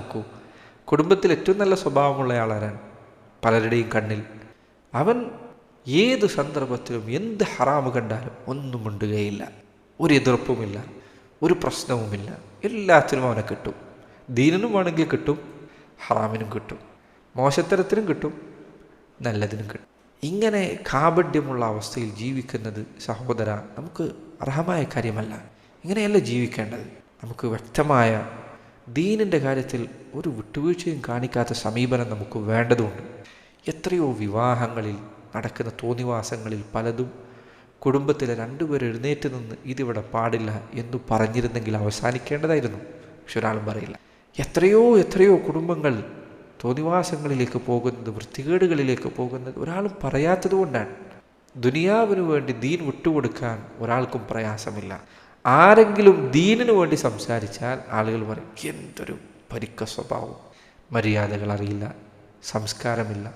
നോക്കൂ. കുടുംബത്തിൽ ഏറ്റവും നല്ല സ്വഭാവമുള്ള ആളാരാണ്? പലരുടെയും കണ്ണിൽ. അവൻ ഏത് സന്ദർഭത്തിലും എന്ത് ഹറാമ് കണ്ടാലും ഒന്നും മുണ്ടുകയില്ല. ഒരു എതിർപ്പുമില്ല. ഒരു പ്രശ്നവുമില്ല. എല്ലാത്തിനും അവനെ കിട്ടും. ദീനനും വേണമെങ്കിൽ കിട്ടും. ഹറാമിനും കിട്ടും. മോശത്തരത്തിനും കിട്ടും. നല്ലതിനും കിട്ടും. ഇങ്ങനെ കാപഢ്യമുള്ള അവസ്ഥയിൽ ജീവിക്കുന്നത് സഹോദര നമുക്ക് അർഹമായ കാര്യമല്ല. ഇങ്ങനെയല്ല ജീവിക്കേണ്ടത്. നമുക്ക് വ്യക്തമായ ദീനിന്റെ കാര്യത്തിൽ ഒരു വിട്ടുവീഴ്ചയും കാണിക്കാത്ത സമീപനം നമുക്ക് വേണ്ടതുണ്ട്. എത്രയോ വിവാഹങ്ങളിൽ നടക്കുന്ന തോന്നിവാസങ്ങളിൽ പലതും കുടുംബത്തിലെ രണ്ടുപേർ എഴുന്നേറ്റ് നിന്ന് ഇതിവിടെ പാടില്ല എന്ന് പറഞ്ഞിരുന്നെങ്കിൽ അവസാനിക്കേണ്ടതായിരുന്നു. പക്ഷെ ഒരാളും പറയില്ല. എത്രയോ എത്രയോ കുടുംബങ്ങൾ തോന്നിവാസങ്ങളിലേക്ക് പോകുന്നത് വൃത്തികേടുകളിലേക്ക് പോകുന്നത് ഒരാളും പറയാത്തത് കൊണ്ടാണ് ദുനിയാവിനു വേണ്ടി ദീൻ വിട്ടുകൊടുക്കാൻ ഒരാൾക്കും പ്രയാസമില്ല. ആരെങ്കിലും ദീനിനു വേണ്ടി സംസാരിച്ചാൽ ആളുകൾ പറയും എന്തൊരു പരിക്ക സ്വഭാവം മര്യാദകൾ അറിയില്ല സംസ്കാരമില്ല.